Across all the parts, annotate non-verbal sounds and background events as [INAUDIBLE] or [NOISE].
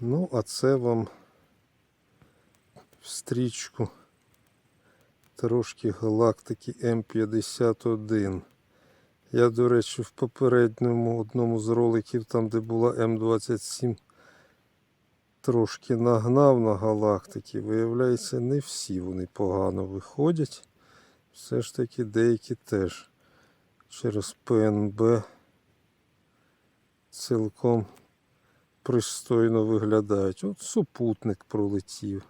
Ну, а це вам стрічку трошки галактики М51. Я, до речі, в попередньому одному з роликів, там, де була М27, трошки нагнав на галактики. Виявляється, не всі вони погано виходять. Все ж таки деякі теж через ПНБ цілком пристойно виглядають. От супутник пролетів.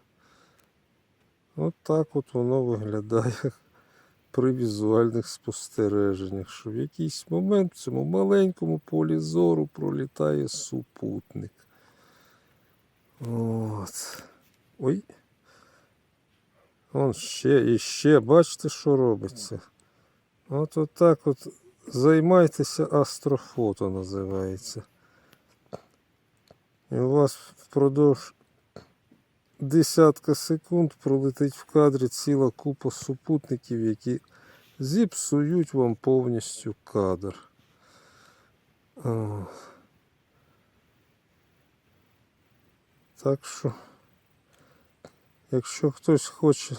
От так от воно виглядає [LAUGHS] при візуальних спостереженнях, що в якийсь момент в цьому маленькому полі зору пролітає супутник. От. Ой. Вон ще і ще, бачите, що робиться. От отак от займайтеся астрофото називається. І у вас впродовж десятка секунд пролетить в кадрі ціла купа супутників, які зіпсують вам повністю кадр. Так що, якщо хтось хоче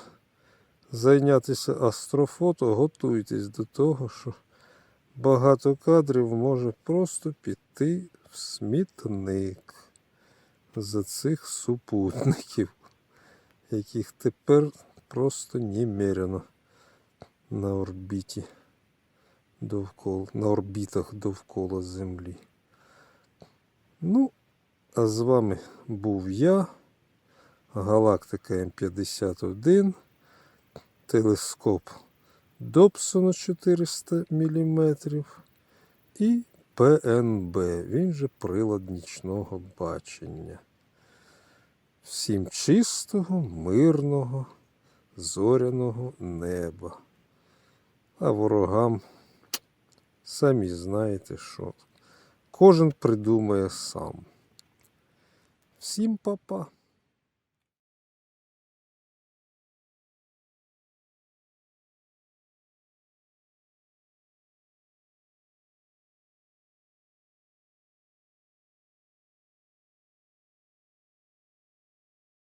зайнятися астрофото, готуйтесь до того, що багато кадрів може просто піти в смітник за цих супутників, яких тепер просто немерено на орбіті довкола, на орбітах довкола Землі. Ну, а з вами був я, Галактика М51, телескоп Добсона 400 мм і ПНБ, він же прилад нічного бачення. Всім чистого, мирного, зоряного неба. А ворогам самі знаєте що. Кожен придумає сам. Всім па-па.